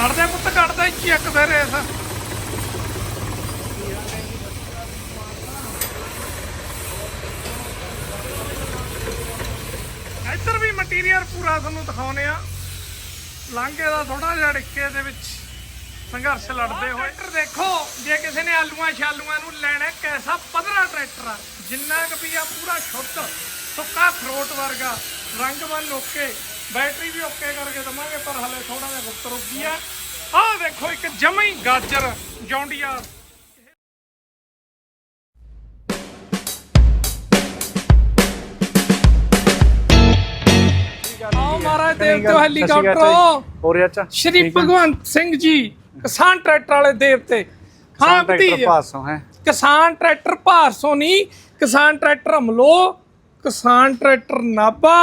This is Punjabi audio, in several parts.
ਕੱਢਦੇ ਪੁੱਤ ਕੱਢਦੇ ਚੈੱਕ ਦੇ ਰੇਸ। ਇੱਧਰ ਵੀ ਮਟੀਰੀਅਲ ਪੂਰਾ ਤੁਹਾਨੂੰ ਦਿਖਾਉਨੇ ਆ। ਲਾਂਘੇ ਦਾ ਥੋੜਾ ਜਿਹਾ ਡਿੱਕੇ ਦੇ ਵਿੱਚ ਸੰਘਰਸ਼ ਲੜਦੇ ਹੋਏ। ਟਰੈਕਟਰ ਦੇਖੋ, ਜੇ ਕਿਸੇ ਨੇ ਆਲੂਆਂ ਛਾਲੂਆਂ ਨੂੰ ਲੈਣਾ ਕੈਸਾ ਪਧਰਾ ਟਰੈਕਟਰ ਆ। ਜਿੰਨਾ ਕੁ ਵੀ ਆ, ਪੂਰਾ ਸ਼ੁੱਧ, ਸੁੱਕਾ ਫਰੋਟ ਵਰਗਾ, ਰੰਗ ਵੱਲ ਓਕੇ ਬੈਟਰੀ ਵੀ ਓਕੇ ਕਰਕੇ ਦਵਾਂਗੇ ਪਰ ਹਲੇ ਥੋੜਾ ਜਿਹਾ ਗੁੱਤ ਰੁਕੀ ਆ। ਆਹ ਦੇਖੋ ਇੱਕ ਜਮਾ ਹੀ ਗਾਜਰ ਜੌਂਡੀਆ। ਆਓ ਮਹਾਰਾਜ ਦੇਵਤੋ ਹੈਲੀਕਾਪਟਰੋ। ਹੋਰ ਅੱਛਾ? ਸ਼੍ਰੀ ਭਗਵੰਤ ਸਿੰਘ ਜੀ ਕਿਸਾਨ ਟਰੈਕਟਰ ਵਾਲੇ ਦੇਵਤੇ। ਹਾਂ ਭਤੀਜ ਪਾਸੋਂ ਹੈ? ਕਿਸਾਨ ਟਰੈਕਟਰ ਭਾਰਸੋਂ ਨਹੀਂ ਕਿਸਾਨ ਟਰੈਕਟਰ ਹਮਲੋ ਕਿਸਾਨ ਟਰੈਕਟਰ ਨਾਭਾ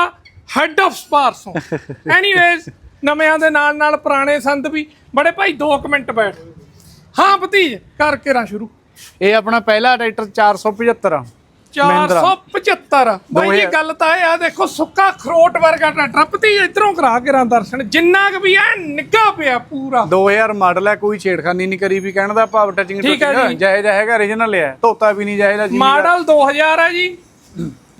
ਹੈਡ ਆਫ ਸਪਾਰਸੋਂ ਐਨੀਵੇਜ਼ ਨਵਿਆਂ ਦੇ ਨਾਲ ਨਾਲ ਪੁਰਾਣੇ ਸੰਦ ਵੀ। ਬੜੇ ਭਾਈ 2 ਮਿੰਟ ਬੈਠ। ਹਾਂ ਭਤੀਜ ਕਰਕੇ ਰਾਂ ਸ਼ੁਰੂ। ਇਹ ਆਪਣਾ ਪਹਿਲਾ ਟਰੈਕਟਰ 475 ਮਹਿੰਦਰਾ। 475 ਬਾਈ ਜੀ ਗੱਲ ਤਾਂ ਇਹ ਆ ਦੇਖੋ ਸੁੱਕਾ ਖਰੋਟ ਵਰਗਾ ਟਰੈਕਟਰ ਭਤੀਜ ਇਧਰੋਂ ਕਰਾ ਕੇ ਰਾਂ ਦਰਸ਼ਨ। ਜਿੰਨਾ ਕੁ ਵੀ ਐ ਨਿੱਘਾ ਪਿਆ ਪੂਰਾ। 2000 ਮਾਡਲ ਹੈ ਕੋਈ ਛੇੜਖਾਨੀ ਨਹੀਂ ਕਰੀ ਵੀ ਕਹਿਣ ਦਾ ਭਾਵ ਟੱਚਿੰਗ ਠੀਕ ਹੈ ਜੀ। ਜਾਇਜ਼ ਹੈਗਾ origignal ਹੈ ਧੋਤਾ ਵੀ ਨਹੀਂ ਜਾਇਜ਼ ਜੀ ਮਾਡਲ 2000 ਹੈ ਜੀ।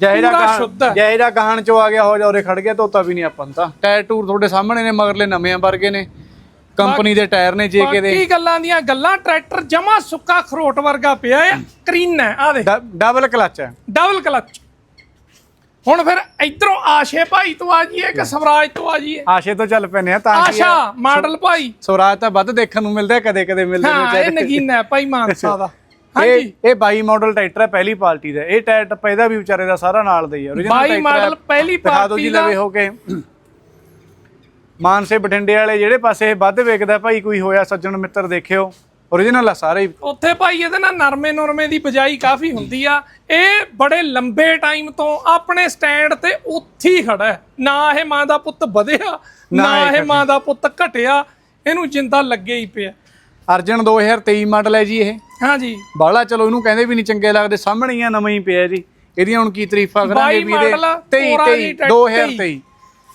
ਜਾਇਜ਼ ਪੂਰਾ ਸ਼ੁੱਧ ਹੈ। ਗਾਹਣ ਚੋਂ ਆ ਗਿਆ ਹੋ ਜਾ ਉਰੇ ਖੜ ਗਿਆ ਧੋਤਾ ਵੀ ਨਹੀਂ ਆਪਾਂ ਨੂੰ ਤਾਂ। ਟਾਇਰ ਟੂਰ ਤੁਹਾਡੇ ਸਾਹਮਣੇ ਨੇ ਮਗਰਲੇ ਨਵੇਂ ਵਰਗੇ ਨੇ। ਕੰਪਨੀ ਦੇ ਟਾਇਰ ਨੇ ਜੇਕੇ ਦੇ ਬਾਕੀ ਗੱਲਾਂ ਦੀਆਂ ਗੱਲਾਂ ਟਰੈਕਟਰ ਜਮਾ ਸੁੱਕਾ ਖਰੋਟ ਵਰਗਾ ਪਿਆ ਆ ਕਰੀਨਾ ਆ ਦੇ ਡਬਲ ਕਲਚ ਹੈ। Double clutch. ਹੁਣ ਫਿਰ ਇਧਰੋਂ ਆਸ਼ੇ ਭਾਈ ਤੋਂ ਆ ਜੀਏ ਕਿ ਸਵਰਾਜ ਤੋਂ ਆ ਜੀਏ ਆਸ਼ੇ ਤੋਂ ਚੱਲ ਪੈਨੇ ਆ ਤਾਂ ਕੀ ਆਸ਼ਾ ਮਾਡਲ ਭਾਈ। ਸਵਰਾਜ ਤਾਂ ਵੱਧ ਦੇਖਣ ਨੂੰ ਮਿਲਦਾ ਕਦੇ ਕਦੇ ਮਿਲਦੇ ਹਾਂ ਨੇ ਇਹ ਨਗੀਨਾ ਹੈ ਭਾਈ ਮਾਨਸਾ ਦਾ। ਹਾਂਜੀ। ਇਹ ਇਹ 22 ਮਾਡਲ ਟਰੈਕਟਰ ਹੈ ਪਹਿਲੀ ਪਾਰਟੀ ਦਾ। ਇਹ ਟਾਇਰ ਟੱਪਾ ਇਹਦਾ ਵੀ ਵਿਚਾਰੇ ਦਾ ਸਾਰਾ ਨਾਲ ਦਾ ਹੀ ਹੈ। Original 22 ਟਰੈਕਟਰ ਹੈ। ਪਹਿਲੀ ਦਿਖਾ ਦਿਓ ਜੀ ਪਾਰਟੀ ਦਾ। ਲਵੇ ਹੋ ਕੇ। ਮਾਨਸੇ ਬਠਿੰਡੇ ਵਾਲੇ ਜਿਹੜੇ ਪਾਸੇ ਇਹ ਵੱਧ ਵੇਚਦਾ ਭਾਈ ਕੋਈ ਹੋਇਆ ਸੱਜਣ ਮਿੱਤਰ ਦੇਖਿਓ। Origignal ਆ ਸਾਰੇ ਹੀ। ਉੱਥੇ ਭਾਈ ਇਹਦੇ ਨਾਲ ਨਰਮੇ ਨਰਮੇ ਦੀ ਬਜਾਈ ਕਾਫੀ ਹੁੰਦੀ ਆ। ਇਹ ਬੜੇ ਲੰਬੇ ਟਾਈਮ ਤੋਂ ਆਪਣੇ ਸਟੈਂਡ ਤੇ ਉੱਥੇ ਹੀ ਖੜਾ ਹੈ। ਨਾ ਇਹ ਮਾਂ ਦਾ ਪੁੱਤ ਵਧਿਆ ਨਾ ਇਹ ਮਾਂ ਦਾ ਪੁੱਤ ਘਟਿਆ। ਇਹਨੂੰ ਜਿੰਦਾ ਲੱਗੇ ਹੀ ਪਿਆ। ਅਰਜਨ 2023 ਮਾਡਲ ਹੈ ਜੀ ਇਹ। ਹਾਂਜੀ। ਬਾਲਾ ਚਲੋ ਇਹਨੂੰ ਕਹਿੰਦੇ ਵੀ ਨਹੀਂ ਚੰਗੇ ਲੱਗਦੇ ਸਾਹਮਣੇ ਹੀ ਆ ਨਵਾਂ ਹੀ ਪਿਆ ਜੀ। ਇਹਦੀਆਂ ਹੁਣ ਕੀ ਤਾਰੀਫਾਂ ਕਰਾਂਗੇ 22 ਵੀ ਇਹਦੇ ਮਾਡਲ 23 ਤੋਰਾ ਦੀ 23 2023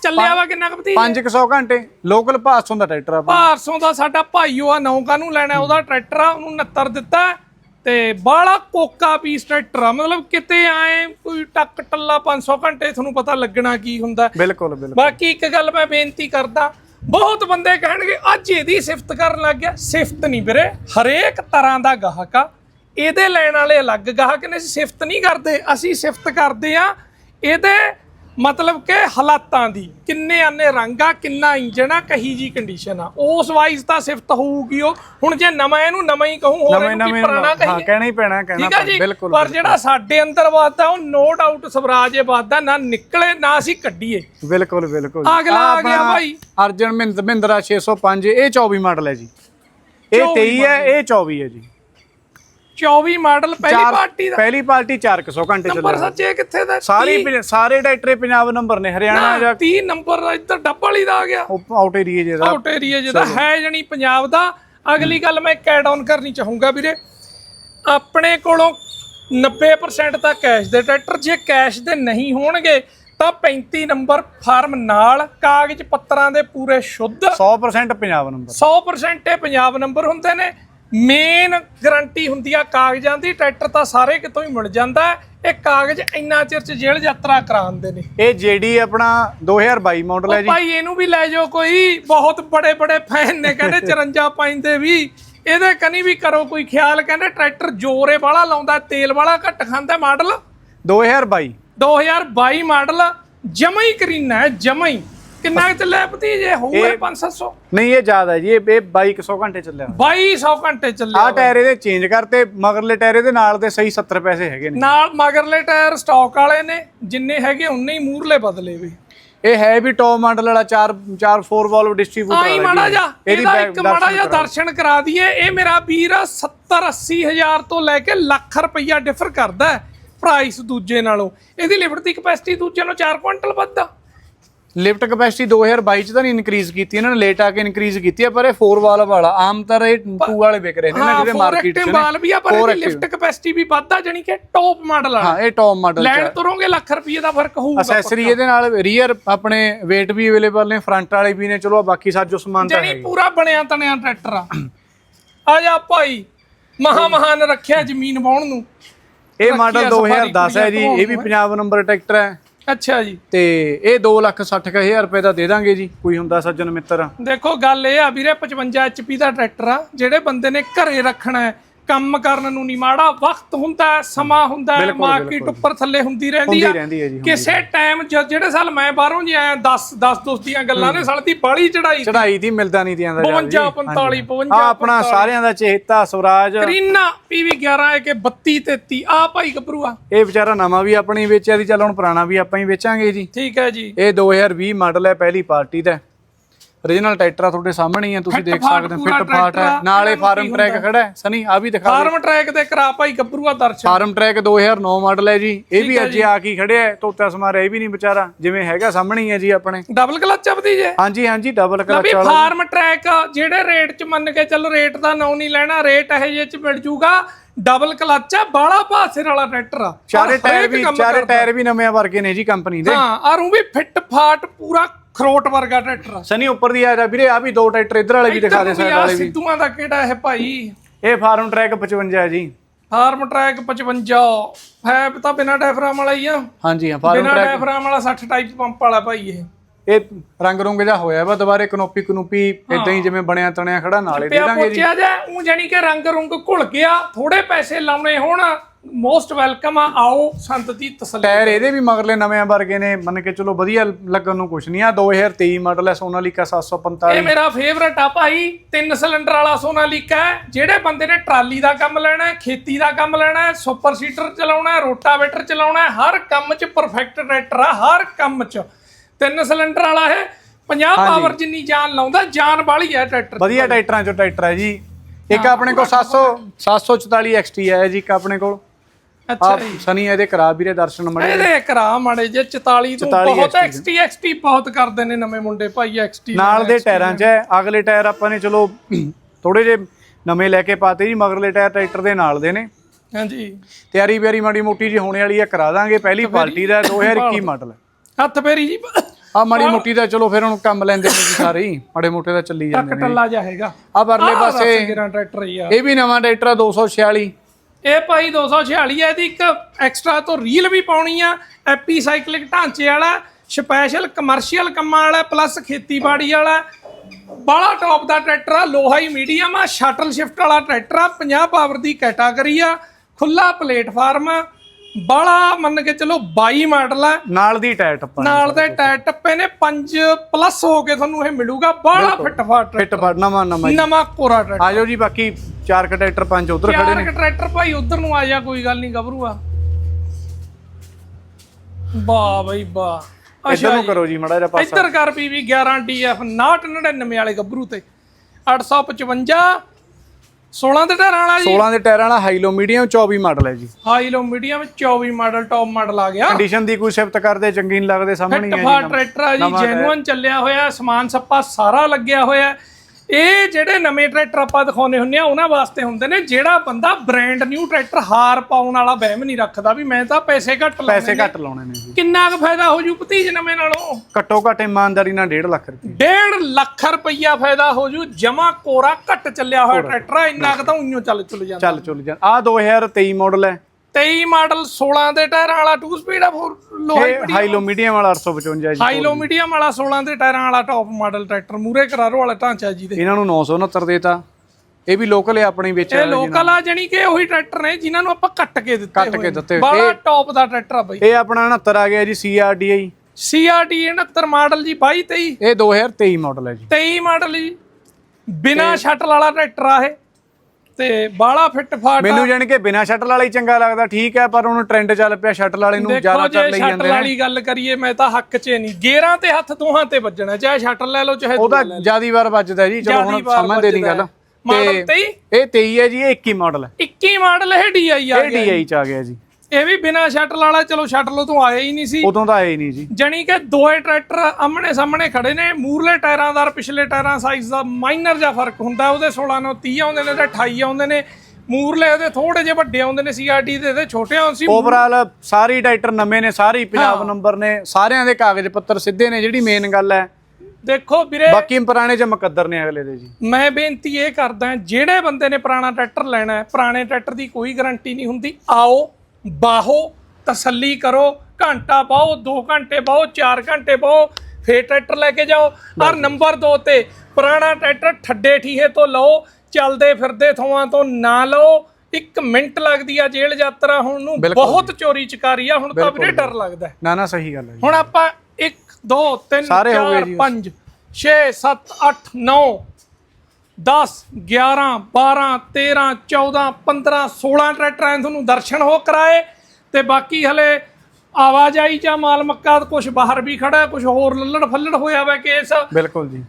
ਚੱਲਿਆ ਵਾ ਕਿੰਨਾ ਕੁ ਭਤੀ 500 ਘੰਟੇ। ਲੋਕਲ ਭਾਸੋਂ ਦਾ ਟਰੈਕਟਰ ਆ ਭਾਰਸੋਂ ਦਾ ਸਾਡਾ ਭਾਈਓ ਆ ਨੌਕਾ ਨੂੰ ਲੈਣਾ ਉਹਦਾ ਟਰੈਕਟਰ ਆ ਉਹਨੂੰ 69 ਦਿੱਤਾ। ਤੇ ਬਾਲਾ ਕੋਕਾ ਪੀਸ ਟਰੈਕਟਰ ਆ। ਮਤਲਬ ਕਿਤੇ ਆਏ ਕੋਈ ਟੱਕ ਟੱਲਾ 500 ਘੰਟੇ ਤੁਹਾਨੂੰ ਪਤਾ ਲੱਗਣਾ ਕੀ ਹੁੰਦਾ। ਬਿਲਕੁਲ ਬਿਲਕੁਲ। ਬਾਕੀ ਇੱਕ ਗੱਲ ਮੈਂ ਬੇਨਤੀ ਕਰਦਾ ਬਹੁਤ ਬੰਦੇ ਕਹਿਣਗੇ, ਅੱਜ ਇਹਦੀ ਸਿਫਤ ਕਰਨ ਲੱਗ ਗਿਆ। ਸਿਫਤ ਨਹੀਂ ਵੀਰੇ, ਹਰੇਕ ਤਰ੍ਹਾਂ ਦਾ ਗਾਹਕ ਆ। ਇਹਦੇ ਲੈਣ ਵਾਲੇ ਅਲੱਗ ਗਾਹਕ ਨੇ, ਅਸੀਂ ਸਿਫਤ ਨਹੀਂ ਕਰਦੇ, ਅਸੀਂ ਸਿਫਤ ਕਰਦੇ ਆ ਇਹਦੇ ਮਤਲਬ ਕਿ ਹਾਲਾਤਾਂ ਦੀ ਕਿੰਨੇ ਆਨੇ ਰੰਗ ਕਿੰਨਾ ਇੰਜਨ ਆ ਕਹੀ ਜੀ ਕੰਡੀਸ਼ਨ ਆ। ਉਸ ਵਾਈਜ਼ ਤਾਂ ਸਿਫਤ ਹੋਊਗੀ ਉਹ। ਹੁਣ ਜੇ ਨਵਾਂ ਇਹਨੂੰ ਨਵਾਂ ਹੀ ਕਹੂੰ ਹੋਰ ਇਹਨੂੰ ਕੀ ਪੁਰਾਣਾ ਹਾਂ ਕਹੀਏ? ਕਹਿਣਾ ਹੀ ਪੈਣਾ ਕਹਿਣਾ ਆ ਪੈਣਾ, ਜੀ? ਬਿਲਕੁਲ ਪਰ ਜਿਹੜਾ ਸਾਡੇ ਅੰਦਰ ਵਾਦਾ ਉਹ ਨੋ ਡਾਊਟ ਸਵਰਾਜ ਇਹ ਵਾਦਾ ਨਾ ਨਿਕਲੇ ਨਾ ਅਸੀਂ ਕੱਢੀਏ। ਬਿਲਕੁਲ ਬਿਲਕੁਲ। ਅਗਲਾ ਆ ਗਿਆ ਭਾਈ। ਅਰਜਨ ਮਹਿੰਦ- ਮਹਿੰਦਰਾ 605 ਇਹ 24 ਮਾਡਲ ਹੈ ਜੀ। ਇਹ 23 ਹੈ ਇਹ 24 ਹੈ ਜੀ। 24 ਮਾਡਲ ਪਹਿਲੀ ਚਾਰ- ਪਾਰਟੀ ਦਾ। ਪਹਿਲੀ ਪਾਰਟੀ 400 ਘੰਟੇ ਨੰਬਰ ਚੱਲਿਆ ਸੱਚੇ ਕਿੱਥੇ ਦਾ? ਸਾਰੇ ਸਾਰੇ ਡਾਇਰੈਕਟਰ ਪੰਜਾਬ ਨੰਬਰ ਨੇ ਹਰਿਆਣਾ ਜਾਂ 30 ਨੰਬਰ ਇੱਧਰ ਡੱਬਲ ਹੀ ਦਾ ਆ ਗਿਆ। ਆਊਟ ਏਰੀਆ ਜਿਹਦਾ ਆਊਟ ਏਰੀਆ ਜਿਹਦਾ ਹੈ ਜਣੀ ਪੰਜਾਬ ਦਾ। ਅਗਲੀ ਗੱਲ ਮੈਂ ਕੈਡ ਆਨ ਕਰਨੀ ਚਾਹੂੰਗਾ ਵੀਰੇ। ਆਪਣੇ ਕੋਲੋਂ 90% ਤਾਂ ਕੈਸ਼ ਦੇ ਟਰੈਕਟਰ ਜੇ ਕੈਸ਼ ਦੇ ਨਹੀਂ ਹੋਣਗੇ ਤਾਂ 35 ਨੰਬਰ ਫਾਰਮ ਨਾਲ ਕਾਗਜ਼ ਪੱਤਰਾਂ ਦੇ ਪੂਰੇ ਸ਼ੁੱਧ। 100% ਪੰਜਾਬ ਨੰਬਰ। 100% ਇਹ ਪੰਜਾਬ ਨੰਬਰ ਹੁੰਦੇ ਨੇ। ਮੇਨ ਗਾਰੰਟੀ ਹੁੰਦੀ ਆ ਕਾਗਜ਼ਾਂ ਦੀ ਟਰੈਕਟਰ ਤਾਂ ਸਾਰੇ ਕਿਤੋਂ ਹੀ ਮਿਲ ਜਾਂਦਾ। ਇਹ ਕਾਗਜ਼ ਇੰਨਾ ਚਿਰ ਚ ਜੇਲ੍ਹ ਯਾਤਰਾ ਕਰਾਉਂਦੇ ਨੇ। ਇਹ ਜੀਡੀ ਆਪਣਾ 2022 ਮਾਡਲ ਹੈ ਜੀ। ਭਾਈ ਇਹਨੂੰ ਵੀ ਲੈ ਜਾਓ ਕੋਈ ਬਹੁਤ ਬੜੇ ਬੜੇ ਫੈਨ ਨੇ ਕਹਿੰਦੇ 54 ਪਾయింਦੇ ਵੀ। ਇਹਦੇ ਕਨੀ ਵੀ ਕਰੋ ਕੋਈ ਖਿਆਲ ਕਹਿੰਦੇ ਟਰੈਕਟਰ ਜੋਰੇ ਵਾਲਾ ਲਾਉਂਦਾ ਤੇਲ ਵਾਲਾ ਘੱਟ ਖਾਂਦਾ ਮਾਡਲ 2022 2022 ਮਾਡਲ ਜਮਾ ਹੀ ਕਰੀਨਾ ਹੈ ਜਮਾ ਹੀ। ਕਿੰਨਾ ਕੁ ਚੱਲਿਆ ਭਤੀਜੇ? ਹੋਊਗਾ 5-700 ਨਹੀਂ ਇਹ ਜ਼ਿਆਦਾ ਜੀ ਇਹ ਇਹ 2200 ਘੰਟੇ ਚੱਲਿਆ 2200 ਘੰਟੇ ਚੱਲਿਆ ਆਹ ਟਾਇਰ ਇਹਦੇ ਚੇਂਜ ਕਰਤੇ ਮਗਰਲੇ ਟਾਇਰ ਇਹਦੇ ਨਾਲ ਦੇ ਸਹੀ 70 ਪੈਸੇ ਹੈਗੇ ਨੇ। ਨਾਲ ਮਗਰਲੇ ਟਾਇਰ ਸਟਾਕ ਵਾਲੇ ਨੇ ਜਿੰਨੇ ਹੈਗੇ ਉਨੇ ਹੀ ਮੂਰਲੇ ਬਦਲੇ ਵੀ। ਇਹ ਹੈ ਵੀ ਟੌਪ ਮਾਡਲ ਵਾਲਾ 4 4 4 ਵਾਲਵ ਡਿਸਟ੍ਰੀਬਿਊਟਰ ਆਈ ਮਾੜਾ ਜਾ। ਇਹਦੀ ਇੱਕ ਮਾੜਾ ਕਰਾ। ਦਰਸ਼ਨ ਕਰਾ ਦਈਏ ਇਹ ਮੇਰਾ ਵੀਰ 70 80 ਹਜ਼ਾਰ ਤੋਂ ਲੈ ਕੇ ਲੱਖ ਰੁਪਈਆ ਡਿਫਰ ਕਰਦਾ ਹੈ ਪ੍ਰਾਈਸ ਦੂਜੇ ਨਾਲੋਂ। ਇਹਦੀ ਲਿਫਟ ਦੀ ਕਪੈਸਿਟੀ ਦੂਜੇ ਨਾਲੋਂ 4 ਕੁਇੰਟਲ ਵੱਧ ਆ। ਲਿਫਟ ਕਪੈਸਿਟੀ 2022 ਚ ਤਾਂ ਨਹੀਂ ਇਨਕਰੀਜ਼ ਕੀਤੀ ਇਹਨਾਂ ਨੇ ਲੇਟ ਆ ਕੇ ਇਨਕਰੀਜ਼ ਕੀਤੀ ਪਰ ਇਹ 4 ਵਾਲ ਵਾਲਾ ਆਮ ਤਾਂ ਇਹ 2 ਵਾਲੇ ਵਿਕ ਰਹੇ ਨੇ ਨਾ ਜਿਹੜੇ ਮਾਰਕੀਟ ਚ ਬਾਲ ਵੀ ਆ ਪਰ ਇਹਦੀ। ਲਿਫਟ ਕਪੈਸਿਟੀ ਵੀ ਵੱਧਾ ਜਾਨੀ ਕਿ ਟੌਪ ਮਾਡਲ ਆ। ਹਾਂ ਇਹ ਟੌਪ ਮਾਡਲ ਲੈਣ ਤੁਰੋਗੇ ਲੱਖ ਰੁਪਏ ਦਾ ਫ਼ਰਕ ਹੋਊਗਾ ਅਸੈਸਰੀ ਇਹਦੇ ਨਾਲ ਰੀਅਰ ਆਪਣੇ weight ਵੀ ਅਵੇਲੇਬਲ ਨੇ ਫਰੰਟ ਵਾਲੇ ਵੀ ਨੇ ਚਲੋ ਬਾਕੀ ਸਾਜੋ ਸਮਾਨ ਤਾਂ ਹੈ ਜਾਨੀ। ਪੂਰਾ ਬਣਿਆ ਤਣਿਆ ਟਰੈਕਟਰ ਆ। ਆ ਜਾ ਭਾਈ ਮਹਾ ਮਹਾਨ ਰੱਖਿਆ ਜ਼ਮੀਨ ਵਾਉਣ ਨੂੰ। ਇਹ ਮਾਡਲ ਰੱਖੀ ਆ 2010 ਹੈ ਜੀ ਇਹ ਵੀ ਪੰਜਾਬ ਨੰਬਰ ਟਰੈਕਟਰ ਹੈ। ਅੱਛਾ ਜੀ। ਤੇ ਇਹ 260000 ਰੁਪਏ ਦਾ ਦੇ ਦਾਂਗੇ ਜੀ ਕੋਈ ਹੁੰਦਾ ਸੱਜਣ ਮਿੱਤਰ। ਦੇਖੋ ਗੱਲ ਇਹ ਆ ਵੀਰੇ 55 HP ਦਾ ਟਰੈਕਟਰ ਆ ਜਿਹੜੇ ਬੰਦੇ ਨੇ ਘਰੇ ਰੱਖਣਾ ਹੈ ਕੰਮ ਕਰਨ ਨੂੰ ਨਹੀਂ ਮਾੜਾ ਵਕਤ ਹੁੰਦਾ ਹੈ, ਸਮਾਂ ਹੁੰਦਾ ਹੈ ਬਿਲਕੁਲ, ਮਾਰਕੀਟ ਬਿਲਕੁਲ। ਉੱਪਰ ਥੱਲੇ ਹੁੰਦੀ ਰਹਿੰਦੀ ਹੁੰਦੀ ਆ ਰਹਿੰਦੀ ਹੈ ਜੀ ਹੁੰਦੀ ਕਿਸੇ ਟਾਈਮ ਜਿਹੜੇ ਸਾਲ ਮੈਂ ਬਾਹਰੋਂ ਜੀ ਆਇਆ 10 10 ਦੋਸਤ ਦੀਆਂ ਗੱਲਾਂ ਨੇ ਸਾਲ ਦੀ ਬਾਲੀ ਚੜਾਈ ਚੜਾਈ ਦੀ ਮਿਲਦਾ ਨਹੀਂ ਦੀਆਂ ਦਾ। 52 45 52 ਆ ਆਪਣਾ ਸਾਰਿਆਂ ਦਾ ਚੇਤਾ ਸਵਰਾਜ। ਕਰੀਨਾ ਪੀਵੀ 11 ਹੈ ਕਿ 32 33 ਆ ਭਾਈ ਗੱਭਰੂ ਆ ਇਹ ਵਿਚਾਰਾ ਨਵਾਂ ਵੀ ਆਪਣੀ ਵੇਚਿਆ ਦੀ ਚੱਲ ਹੁਣ ਪੁਰਾਣਾ ਵੀ ਆਪਾਂ ਹੀ ਵੇਚਾਂਗੇ ਜੀ। ਠੀਕ ਹੈ ਜੀ। ਇਹ 2020 ਮਾਡਲ ਹੈ ਪਹਿਲੀ ਪਾਰਟੀ ਦਾ। Origignal ਟਰੈਕਟਰ ਆ ਤੁਹਾਡੇ ਸਾਹਮਣੇ ਹੀ ਆ ਤੁਸੀਂ ਦੇਖ ਸਕਦੇ ਹੋ ਫਿੱਟ ਫਾਟ ਹੈ ਨਾਲੇ ਫਾਰਮ ਟਰੈਕ? ਖੜਾ ਹੈ ਸਨੀ ਆ ਵੀ ਦਿਖਾ। ਫਾਰਮ ਟਰੈਕ ਤੇ ਕਰਾ ਭਾਈ ਗੱਭਰੂ ਆ ਦਰਸ਼ਨ। ਫਾਰਮ ਟਰੈਕ 2009 ਮਾਡਲ ਹੈ ਜੀ ਇਹ ਵੀ ਅੱਜ ਆ ਕੇ ਖੜਿਆ ਹੈ ਤੋਤਾ ਸਮਾਰ ਇਹ ਵੀ ਨਹੀਂ ਵਿਚਾਰਾ ਜਿਵੇਂ ਹੈਗਾ ਸਾਹਮਣੇ ਹੀ ਹੈ ਜੀ ਆਪਣੇ। ਡਬਲ ਕਲਚ ਆਪਦੀ ਜੇ ਹਾਂਜੀ ਹਾਂਜੀ ਡਬਲ ਕਲਚ ਵਾਲਾ। ਫਾਰਮ ਟਰੈਕ ਜਿਹੜੇ ਰੇਟ ਚ ਮੰਨ ਕੇ ਚੱਲੋ ਰੇਟ ਦਾ ਨਾਂ ਨਹੀਂ ਲੈਣਾ ਰੇਟ ਇਹ ਜੇ ਚ ਮਿਲ ਜੂਗਾ। ਡਬਲ ਕਲਚ ਆ ਬਾਲਾ ਭਾਸਰ ਵਾਲਾ ਟਰੈਕਟਰ ਆ। ਚਾਰੇ ਟਾਇਰ ਵੀ ਚਾਰੇ। ਟਾਇਰ ਵੀ ਨਵੇਂ ਵਰਗੇ ਨੇ ਜੀ ਕੰਪਨੀ ਦੇ। ਹਾਂ ਆਰੂ ਵੀ ਫਿੱਟ ਫਾਟ ਪੂਰਾ ਖਰੋਟ ਵਰਗਾ ਟਰੈਕਟਰ ਆ। ਸਨੀ ਉੱਪਰ ਦੀ ਆ ਜਾ ਵੀਰੇ ਆ ਵੀ ਦੋ ਟਰੈਕਟਰ ਇਧਰ ਵਾਲੇ ਵੀ ਦਿਖਾ ਦੇ ਆ ਵਾਲੇ ਵੀ। ਸਿੱਧੂਆਂ ਦਾ ਕਿਹੜਾ ਇਹ ਭਾਈ? ਇਹ ਫਾਰਮ ਟਰੈਕ 55 ਹੈ ਜੀ। ਫਾਰਮ ਟਰੈਕ 55 ਹੈ ਤਾਂ ਬਿਨਾ ਡਾਇਫਰਾਮ ਵਾਲਾ ਹੀ ਆ। ਹਾਂਜੀ ਹਾਂ ਫਾਰਮ ਬਿਨਾ ਟਰੈਕ। ਡਾਇਫਰਾਮ ਵਾਲਾ 60 ਟਾਈਪ ਪੰਪ ਵਾਲਾ ਭਾਈ ਇਹ। ਇਹ ਰੰਗ ਰੁੰਗ ਜਿਹਾ ਹੋਇਆ ਵਾ ਦੁਬਾਰੇ ਕਨੋਪੀ ਕਨੂਪੀ ਇਦਾਂ ਹੀ ਜਿਵੇਂ ਬਣਿਆ ਤਣਿਆ ਖੜਾ ਨਾਲੇ ਦੇ ਪਿਆ ਦਾਂਗੇ ਜੀ। ਪੋਚਿਆ ਜਾ ਉਹ ਜਾਨੀ ਕਿ ਰੰਗ ਰੁੰਗ ਘੁਲ ਗਿਆ ਥੋੜੇ ਪੈਸੇ ਲਾਉਣੇ ਹੋਣ ਮੋਸਟ ਵੈਲਕਮ ਆ ਆਓ ਸੰਤ ਦੀ ਤਸੱਲੀ ਟਾਇਰ ਇਹਦੇ ਵੀ ਮਗਰਲੇ ਨਵੇਂ ਵਰਗੇ ਨੇ ਮੰਨ ਕੇ ਚਲੋ ਵਧੀਆ ਲੱਗਣ ਨੂੰ ਕੁਛ ਨਹੀਂ ਆ 2023 ਮਾਡਲ ਹੈ ਸੋਨਾਲੀਕਾ 745 ਇਹ ਮੇਰਾ ਫੇਵਰਟ ਆ ਭਾਈ ਤਿੰਨ ਸਿਲੰਡਰ ਵਾਲਾ ਸੋਨਾਲੀਕਾ ਹੈ ਜਿਹੜੇ ਬੰਦੇ ਨੇ ਟਰਾਲੀ ਦਾ ਕੰਮ ਲੈਣਾ ਹੈ ਖੇਤੀ ਦਾ ਕੰਮ ਲੈਣਾ ਹੈ ਸੁਪਰ ਸੀਟਰ ਚਲਾਉਣਾ ਹੈ ਰੋਟਾਵੇਟਰ ਚਲਾਉਣਾ ਹੈ ਹਰ ਕੰਮ 'ਚ ਪਰਫੈਕਟ ਟਰੈਕਟਰ ਆ ਹਰ ਕੰਮ 'ਚ। ਤਿੰਨ ਸਿਲੰਡਰ ਵਾਲਾ ਹੈ 50 ਪਾਵਰ ਜਿੰਨੀ ਜਾਨ ਲਾਉਂਦਾ ਜਾਨ ਵਾਲੀ ਹੈ ਟਰੈਕਟਰ। ਵਧੀਆ ਟਰੈਕਟਰਾਂ ਚੋਂ ਟਰੈਕਟਰ ਹੈ ਜੀ। ਇੱਕ ਆਪਣੇ ਕੋਲ 700 744 XT ਹੈ ਜੀ ਇੱਕ ਆਪਣੇ ਕੋਲ। ਅੱਛਾ ਆ ਸਨੀ ਇਹਦੇ ਕਰਾ ਵੀਰੇ ਦਰਸ਼ਨ ਮੜੇ ਇਹਦੇ ਕਰਾ ਮਾੜੇ ਜੇ 44 ਤੋਂ 44 ਬਹੁਤ XT XT ਬਹੁਤ ਕਰਦੇ ਨੇ ਨਵੇਂ ਮੁੰਡੇ ਭਾਈ XT ਨਾਲ ਦੇ ਟਾਇਰਾਂ 'ਚ ਹੈ ਅਗਲੇ ਟਾਇਰ ਆਪਾਂ ਨੇ ਚਲੋ ਥੋੜੇ ਜੇ ਨਵੇਂ ਲੈ ਕੇ ਪਾਤੇ ਜੀ ਮਗਰਲੇ ਟਾਇਰ ਟਰੈਕਟਰ ਦੇ ਨਾਲ ਦੇ ਨੇ। ਹਾਂਜੀ। ਤਿਆਰੀ ਬਿਆਰੀ ਮਾੜੀ ਮੋਟੀ ਜੀ ਹੋਣੇ ਵਾਲੀ ਆ ਕਰਾ ਦਾਂਗੇ। ਪਹਿਲੀ ਪਾਰਟੀ ਦਾ 2021 ਮਾਡਲ ਹੈ। ਹੱਥ ਫੇਰੀ ਜੀ। ਆ ਮਾੜੀ ਮੋਟੀ ਦਾ ਚਲੋ ਫਿਰ ਹੁਣ ਕੰਮ ਲੈਂਦੇ ਨੇ ਜੀ ਸਾਰੇ ਹੀ। ਮਾੜੇ ਮੋਟੇ ਦਾ ਚੱਲੀ ਜਾਂਦੇ ਨੇ ਟੱਲਾ ਜਾ ਹੈਗਾ। ਆ ਪਰਲੇ ਪਾਸੇ ਗਿਰਾਂ ਟਰੈਕਟਰ ਹੀ ਆ। ਇਹ ਵੀ ਨਵਾਂ ਟਰੈਕਟਰ ਆ 246 ਇਹ ਭਾਈ 246 ਹੈ ਇਹਦੀ ਇੱਕ ਐਕਸਟਰਾ ਤੋਂ ਰੀਲ ਵੀ ਪਾਉਣੀ ਆ ਐਪੀ ਸਾਈਕਲਿਕ ਢਾਂਚੇ ਵਾਲਾ ਸਪੈਸ਼ਲ ਕਮਰਸ਼ੀਅਲ ਕੰਮਾਂ ਵਾਲਾ ਪਲੱਸ ਖੇਤੀਬਾੜੀ ਵਾਲਾ। ਬਾਲਾ ਟੌਪ ਦਾ ਟਰੈਕਟਰ ਆ ਲੋਹਾ ਹੀ ਮੀਡੀਅਮ ਆ ਸ਼ਟਲ ਸ਼ਿਫਟ ਵਾਲਾ ਟਰੈਕਟਰ ਆ 50 ਪਾਵਰ ਦੀ ਕੈਟਾਗਰੀ ਆ ਖੁੱਲਾ ਪਲੇਟਫਾਰਮ ਆ। ਬਾਲਾ ਮੰਨ ਕੇ ਚਲੋ 22 ਮਾਡਲ ਆ। ਨਾਲ ਦੀ ਟਾਇਰ ਟੱਪਾ ਨਾਲ ਦੇ ਟਾਇਰ ਟੱਪੇ ਨੇ 5 ਪਲੱਸ ਹੋ ਕੇ ਤੁਹਾਨੂੰ ਇਹ ਮਿਲੂਗਾ। ਬਾਲਾ ਫਿੱਟ ਫਾਟ ਫਿੱਟ ਫੜ ਨਵਾਂ ਨਵਾਂ। ਨਵਾਂ ਕੋਰਾ ਟਰੈਕਟਰ ਆ ਜਾਓ ਜੀ ਬਾਕੀ ਚਾਰ ਕ ਟਰੈਕਟਰ ਪੰਜ ਉਧਰ ਖੜੇ ਨੇ। ਇੱਕ ਟਰੈਕਟਰ ਭਾਈ ਉਧਰ ਨੂੰ ਆ ਜਾ ਕੋਈ ਗੱਲ ਨਹੀਂ ਗੱਭਰੂ ਆ। ਵਾਹ ਬਈ ਵਾਹ। ਇੱਧਰ ਨੂੰ ਕਰੋ ਜੀ ਮੜਾ ਜਿਹਾ ਪਾਸਾ। ਇੱਧਰ ਕਰ ਪੀਵੀ 11 ਡੀਐਫ 999 ਵਾਲੇ ਗੱਭਰੂ ਤੇ। 855 16 ਦੇ ਟਾਇਰਾਂ ਵਾਲਾ ਜੀ? 16 ਦੇ ਟਾਇਰਾਂ ਵਾਲਾ ਹਾਈਲੋ ਮੀਡੀਅਮ 24 ਮਾਡਲ ਹੈ ਜੀ। High low medium 24 model top model ਆ ਗਿਆ। ਕੰਡੀਸ਼ਨ ਦੀ ਕੋਈ ਸਿਫਤ ਕਰਦੇ ਚੰਗੀ ਨਹੀਂ ਲੱਗਦੇ ਸਾਹਮਣੇ ਹੀ ਜੀ ਟਰੈਕਟਰ ਆ ਜੀ ਜੈਨੂਅਨ ਚੱਲਿਆ ਹੋਇਆ ਸਮਾਨ ਸੱਪਾ ਸਾਰਾ ਲੱਗਿਆ ਹੋਇਆ। ਇਹ ਜਿਹੜੇ ਨਵੇਂ ਟਰੈਕਟਰ ਆਪਾਂ ਦਿਖਾਉਨੇ ਹੁੰਨੇ ਆ ਉਹਨਾਂ ਵਾਸਤੇ ਹੁੰਦੇ ਨੇ ਜਿਹੜਾ ਬੰਦਾ ਬ੍ਰਾਂਡ ਨਿਊ ਟਰੈਕਟਰ ਹਾਰ ਪਾਉਣ ਵਾਲਾ ਵਹਿਮ ਨਹੀਂ ਰੱਖਦਾ ਵੀ ਮੈਂ ਤਾਂ ਪੈਸੇ ਘੱਟ ਲਾਉਣੇ ਪੈਸੇ ਘੱਟ ਲਾਉਣੇ ਨੇ ਜੀ। ਕਿੰਨਾ ਕੁ ਫਾਇਦਾ ਹੋ ਜੂ ਭਤੀਜ ਨਵੇਂ ਨਾਲੋਂ? ਘੱਟੋ ਘੱਟ ਇਮਾਨਦਾਰੀ ਨਾਲ 1.5 ਲੱਖ ਰੁਪਏ। ਡੇਢ ਲੱਖ ਰੁਪਈਆ ਫਾਇਦਾ ਹੋ ਜੂ ਜਮਾ ਕੋਰਾ ਘੱਟ ਚੱਲਿਆ ਹੋਇਆ ਟਰੈਕਟਰ ਆ ਇੰਨਾ ਕੁ ਤਾਂ ਉਈਓ ਚੱਲ ਚੁੱਲ ਜਾਂਦਾ ਚੱਲ ਚੁੱਲ ਜਾ ਆ 2023 ਮਾਡਲ ਹੈ। 23 ਮਾਡਲ 16 ਦੇ ਟਾਇਰਾਂ ਵਾਲਾ 2 ਸਪੀਡ ਆ ਫੋਰ ਲੋਹਾ ਇਹ ਹਾਈਲੋ ਮੀਡੀਅਮ ਵਾਲਾ 855 ਜੀ ਹਾਈ ਲੋ ਮੀਡੀਅਮ ਵਾਲਾ 16 ਦੇ ਟਾਇਰਾਂ ਵਾਲਾ ਟੌਪ ਮਾਡਲ ਟਰੈਕਟਰ ਮੂਰੇ ਕਰਾਰੋ ਵਾਲਾ ਢਾਂਚਾ ਜੀ ਦੇ। ਇਹਨਾਂ ਨੂੰ 969 ਦੇਤਾ ਇਹ ਵੀ ਲੋਕਲ ਹੈ ਆਪਣੀ ਵਿੱਚ ਇਹ ਲੋਕਲ ਆ ਜਾਨੀ ਕਿ ਉਹੀ ਟਰੈਕਟਰ ਨੇ ਜਿਨ੍ਹਾਂ ਨੂੰ ਆਪਾਂ ਕੱਟ ਕੇ ਦਿੱਤੇ ਕੱਟ ਕੇ ਦਿੱਤੇ। ਬੜਾ ਟੌਪ ਦਾ ਟਰੈਕਟਰ ਆ ਬਈ। ਇਹ ਆਪਣਾ 69 ਆ ਗਿਆ ਜੀ CRDI CRT 69 ਮਾਡਲ ਜੀ 22 23 ਇਹ 2023 ਮਾਡਲ ਹੈ ਜੀ। 23 ਮਾਡਲ ਜੀ। ਬਿਨਾ ਸ਼ਟਲ ਵਾਲਾ ਟਰੈਕਟਰ ਆ ਇਹ। ਤੇ ਬਾਲਾ ਫਿੱਟ ਫਾਟ ਮੈਨੂੰ ਜਾਣੀ ਕਿ ਬਿਨਾ ਸ਼ਟਲ ਵਾਲਾ ਹੀ ਚੰਗਾ ਲੱਗਦਾ ਠੀਕ ਹੈ ਪਰ ਹੁਣ ਟ੍ਰੈਂਡ ਚੱਲ ਪਿਆ ਸ਼ਟਲ ਵਾਲੇ ਨੂੰ ਦੇਖੋ ਜ਼ਿਆਦਾਤਰ ਜੇ ਲਈ ਜਾਂਦੇ ਨੇ। ਵਾਲੀ ਗੱਲ ਕਰੀਏ ਮੈਂ ਤਾਂ ਹੱਕ 'ਚ ਨਹੀਂ। ਗੇਰਾਂ ਤੇ ਹੱਥ ਦੋਹਾਂ ਤੇ ਵੱਜਣਾ ਚਾਹੇ ਸ਼ਟਲ ਲੈ ਲਓ ਚਾਹੇ ਉਹਦਾ ਜਿਆਦੀ ਵਾਰ ਵੱਜਦਾ ਜੀ ਚਲੋ ਹੁਣ ਸਮਝਦੇ ਨਹੀਂ ਗੱਲ। ਮਾਡਲ 23 ਇਹ 23 ਹੈ ਜੀ ਇਹ 21 ਮਾਡਲ ਹੈ21 ਮਾਡਲ ਇਹ DI ਆ ਇਹ ਗਿਆ DI ਚ ਆ ਗਿਆ ਜੀ। ਇਹ ਵੀ ਬਿਨਾ ਸ਼ਟਲ ਵਾਲਾ ਚਲੋ ਸ਼ਟਲ ਤੋਂ ਆਇਆ ਹੀ ਨਹੀਂ ਸੀ। ਉਦੋਂ ਤਾਂ ਆਏ ਹੀ ਨਹੀਂ ਜੀ ਜਣੀ ਕਿ ਦੋਏ ਟਰੈਕਟਰ ਆਮਣੇ ਸਾਹਮਣੇ ਖੜੇ ਨੇ ਮੂਰਲੇ ਟਾਇਰਾਂ ਦਾ ਪਿਛਲੇ ਟਾਇਰਾਂ ਸਾਈਜ਼ ਦਾ ਮਾਈਨਰ ਜਿਹਾ ਫ਼ਰਕ ਹੁੰਦਾ ਉਹਦੇ 16 ਨਾਲ 30 ਆਉਂਦੇ ਨੇ ਤੇ 28 ਆਉਂਦੇ ਨੇ। ਮੂਰਲੇ ਉਹਦੇ ਥੋੜੇ ਜਿਹੇ ਵੱਡੇ ਆਉਂਦੇ ਨੇ ਸੀਆਰਡੀ ਦੇ ਤੇ ਛੋਟੇ ਆਉਂਦੇ ਸੀ। ਓਵਰਆਲ ਸਾਰੀ ਟਰੈਕਟਰ ਨਵੇਂ ਨੇ ਸਾਰੇ ਪੰਜਾਬ ਨੰਬਰ ਨੇ ਸਾਰਿਆਂ ਦੇ ਕਾਗਜ਼ ਪੱਤਰ ਸਿੱਧੇ ਨੇ ਜਿਹੜੀ ਮੇਨ ਗੱਲ ਹੈ। ਦੇਖੋ ਵੀਰੇ ਬਾਕੀ ਪੁਰਾਣੇ ਚ ਮੁਕੱਦਰ ਨੇ ਅਗਲੇ ਦੇ ਜੀ। ਮੈਂ ਬੇਨਤੀ ਇਹ ਕਰਦਾ ਜਿਹੜੇ ਬੰਦੇ ਨੇ ਪੁਰਾਣਾ ਟਰੈਕਟਰ ਲੈਣਾ ਹੈ ਪੁਰਾਣੇ ਟਰੈਕਟਰ ਦੀ ਕੋਈ ਗਾਰੰਟੀ ਨਹੀਂ ਹੁੰਦੀ ਆਓ। ਬਾਹੋ ਤਸੱਲੀ ਕਰੋ ਘੰਟਾ ਪਾਓ 2 ਘੰਟੇ ਪਾਓ 4 ਘੰਟੇ ਪਾਓ ਫੇਰ ਟਰੈਕਟਰ ਲੈ ਕੇ ਜਾਓ। ਔਰ ਨੰਬਰ 2 ਤੇ ਪੁਰਾਣਾ ਟਰੈਕਟਰ ਠੱਡੇ ਠੀਹੇ ਤੋਂ ਲਓ ਚੱਲਦੇ ਫਿਰਦੇ ਥੋਆਂ ਤੋਂ ਨਾ ਲਓ। ਇੱਕ ਮਿੰਟ ਲੱਗਦੀ ਆ ਜੇਲ੍ਹ ਯਾਤਰਾ ਹੁਣ ਨੂੰ ਬਹੁਤ ਚੋਰੀ ਚਕਾਰੀ ਆ ਹੁਣ ਤਾਂ ਵੀਰੇ ਡਰ ਲੱਗਦਾ। ਨਾ ਨਾ ਸਹੀ ਗੱਲ ਹੈ ਹੁਣ ਆਪਾਂ 1 2 3 ਸਾਰੇ ਹੋ ਗਏ 4 ਜੀ। 5 6 7 8 9 10 11 12 13 14 15 16 ਟਰੈਕਟਰਾਂ ਦੇ ਤੁਹਾਨੂੰ ਦਰਸ਼ਨ ਹੋ ਕਰਾਏ ਤੇ ਬਾਕੀ ਹਲੇ ਆਵਾਜਾਈ ਜਾਂ ਮਾਲ ਮੱਕਾ ਕੁਝ ਬਾਹਰ ਵੀ ਖੜਾ ਕੁਝ ਹੋਰ ਲੱਲੜ ਫੱਲੜ ਹੋਇਆ ਵਾ ਕੇਸ। ਬਿਲਕੁਲ ਜੀ।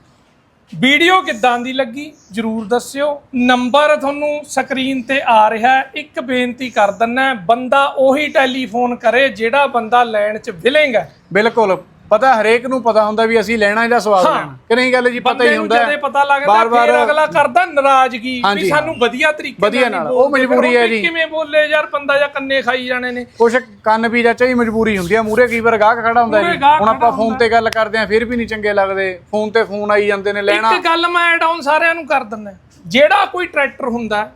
ਵੀਡੀਓ ਕਿੱਦਾਂ ਦੀ ਲੱਗੀ? ਜਰੂਰ ਦੱਸਿਓ। ਨੰਬਰ ਤੁਹਾਨੂੰ ਸਕਰੀਨ ਤੇ ਆ ਰਿਹਾ ਇੱਕ ਬੇਨਤੀ ਕਰ ਦਿੰਨਾ ਬੰਦਾ ਉਹੀ ਟੈਲੀਫੋਨ ਕਰੇ ਜਿਹੜਾ ਬੰਦਾ ਲੈਣ 'ਚ ਵਿਲੇਗਾ ਬਿਲਕੁਲ। ਪਤਾ ਹਰੇਕ ਨੂੰ ਪਤਾ ਹੁੰਦਾ ਵੀ ਅਸੀਂ ਲੈਣਾ ਇਹਦਾ ਸਵਾਦ ਲੈਣਾ। ਕਿ ਨਹੀਂ ਗੱਲ ਜੀ ਪਤਾ ਹੀ ਹੁੰਦਾ ਜਦੇ ਪਤਾ ਲੱਗਦਾ ਫਿਰ ਅਗਲਾ ਕਰਦਾ ਨਾਰਾਜ਼ਗੀ ਵੀ ਸਾਨੂੰ ਵਧੀਆ ਤਰੀਕੇ ਵਧੀਆ ਨਾਲ, ਉਹ ਮਜਬੂਰੀ ਹੈ ਜੀ। ਕਿਵੇਂ ਬੋਲੇ ਯਾਰ ਬੰਦਾ ਜਾਂ ਕੰਨੇ ਖਾਈ ਜਾਣੇ ਨੇ। ਕੁਛ ਕੰਨ ਵੀ ਚਾਚਾ ਜੀ ਮਜਬੂਰੀ ਹੁੰਦੀ ਆ। ਮੂਰੇ ਕਈ ਵਾਰ ਗਾਹਕ ਖੜਾ ਹੁੰਦਾ ਜੀ। ਹੁਣ ਆਪਾਂ ਫੋਨ ਤੇ ਗੱਲ ਕਰਦੇ ਆ ਫਿਰ ਵੀ ਨਹੀਂ ਚੰਗੇ ਲੱਗਦੇ। ਫੋਨ ਤੇ ਫੋਨ ਆਈ ਜਾਂਦੇ ਨੇ ਲੈਣਾ। ਇੱਕ ਗੱਲ ਮੈਂ ਐਡ ਆਨ ਸਾਰਿਆਂ ਨੂੰ ਕਰ ਦਿੰਦਾ। ਜਿਹੜਾ ਕੋਈ ਟਰੈਕਟਰ ਹੁੰਦਾ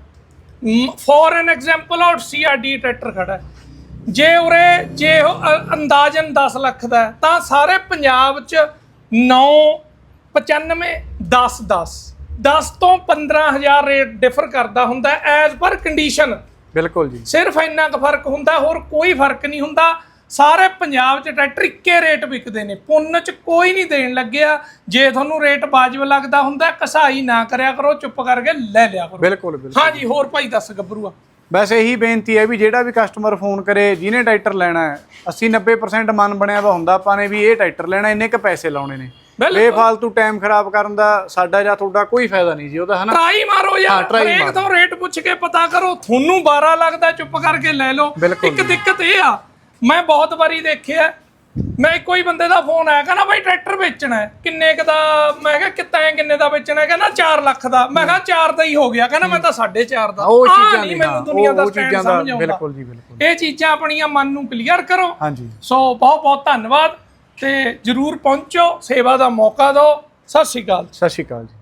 for an example out CRD tractor ਖੜਾ ਹੈ। ਜੇ ਉਰੇ ਜੇ ਉਹ ਅ- ਅੰਦਾਜ਼ਨ 10 ਲੱਖ ਦਾ ਹੈ, ਤਾਂ ਸਾਰੇ ਪੰਜਾਬ ਚ 9 95 10 10 10 ਤੋਂ 15000 ਰੇਟ ਡਿਫਰ ਕਰਦਾ ਹੁੰਦਾ ਐਜ਼ ਪਰ ਕੰਡੀਸ਼ਨ ਬਿਲਕੁਲ ਜੀ। ਸਿਰਫ ਇੰਨਾ ਕੁ ਫ਼ਰਕ ਹੁੰਦਾ ਹੋਰ ਕੋਈ ਫ਼ਰਕ ਨਹੀਂ ਹੁੰਦਾ। ਸਾਰੇ ਪੰਜਾਬ 'ਚ ਟਰੈਕਟਰ ਇੱਕੇ ਰੇਟ ਵਿਕਦੇ ਨੇ ਪੁੰਨ 'ਚ ਕੋਈ ਨਹੀਂ ਦੇਣ ਲੱਗਿਆ। ਜੇ ਤੁਹਾਨੂੰ ਰੇਟ ਵਾਜਬ ਲੱਗਦਾ ਹੁੰਦਾ ਕਸਾਈ ਨਾ ਕਰਿਆ ਕਰੋ ਚੁੱਪ ਕਰਕੇ ਲੈ ਲਿਆ ਕਰੋ। ਬਿਲਕੁਲ ਬਿਲਕੁਲ। ਹਾਂਜੀ ਹੋਰ ਭਾਈ ਦੱਸ ਗੱਭਰੂਆ। ਬਸ ਇਹੀ ਬੇਨਤੀ ਹੈ ਵੀ ਜਿਹੜਾ ਵੀ ਕਸਟਮਰ ਫੋਨ ਕਰੇ ਜਿਹਨੇ ਟਰੈਕਟਰ ਲੈਣਾ ਹੈ 80 90% ਮਨ ਬਣਿਆ ਵਾ ਹੁੰਦਾ ਆਪਾਂ ਨੇ ਵੀ ਇਹ ਟਰੈਕਟਰ ਲੈਣਾ ਇੰਨੇ ਕ ਪੈਸੇ ਲਾਉਣੇ ਨੇ। ਬੇਫਾਲਤੂ ਟਾਈਮ ਖਰਾਬ ਕਰਨ ਦਾ ਸਾਡਾ ਜਾਂ ਤੁਹਾਡਾ ਕੋਈ ਫਾਇਦਾ ਨਹੀਂ ਜੀ ਉਹਦਾ ਹਨਾ ਟਰਾਈ ਮਾਰੋ ਯਾਰ ਮਾਰੋ। ਤੋਂ ਰੇਟ ਪੁੱਛ ਕੇ ਪਤਾ ਕਰੋ ਤੁਹਾਨੂੰ 12 ਲੱਗਦਾ ਚੁੱਪ ਕਰਕੇ ਲੈ ਲਓ ਇੱਕ ਦਿੱਕਤ ਇਹ ਆ ਮੈਂ ਬਹੁਤ ਵਾਰੀ ਦੇਖਿਆ ਮੈਂ ਇੱਕੋ ਹੀ ਬੰਦੇ ਦਾ ਫੋਨ ਆਇਆ ਕਹਿੰਦਾ ਬਾਈ ਟਰੈਕਟਰ ਵੇਚਣਾ ਹੈ। ਕਿੰਨੇ ਕ ਦਾ ਮੈਂ ਕਿਹਾ ਕਿੱਤਾ ਕਿੰਨੇ ਦਾ ਵੇਚਣਾ ਹੈ? ਕਹਿੰਦਾ 4 ਲੱਖ ਦਾ। ਮੈਂ ਕਿਹਾ 4 ਦਾ ਹੀ ਹੋ ਗਿਆ ਕਹਿੰਦਾ ਮੈਂ ਤਾਂ 4.5 ਦਾ। ਉਹ ਆਹ ਚੀਜ਼ਾਂ ਨਹੀਂ ਦੀ ਮੈਨੂੰ ਦੁਨੀਆ ਦਾ ਦਾ ਸਮਝ ਆਉਂਦਾ। ਬਿਲਕੁਲ ਜੀ ਬਿਲਕੁਲ। ਇਹ ਚੀਜ਼ਾਂ ਆਪਣੀਆਂ ਮਨ ਨੂੰ ਕਲੀਅਰ ਕਰੋ। ਹਾਂਜੀ। ਸੋ ਬਹੁਤ ਬਹੁਤ ਧੰਨਵਾਦ ਤੇ ਜਰੂਰ ਪਹੁੰਚੋ। ਸੇਵਾ ਦਾ ਮੌਕਾ ਦਿਓ। ਸਤਿ ਸ਼੍ਰੀ ਅਕਾਲ ਸਤਿ ਸ਼੍ਰੀ ਅਕਾਲ ਜੀ।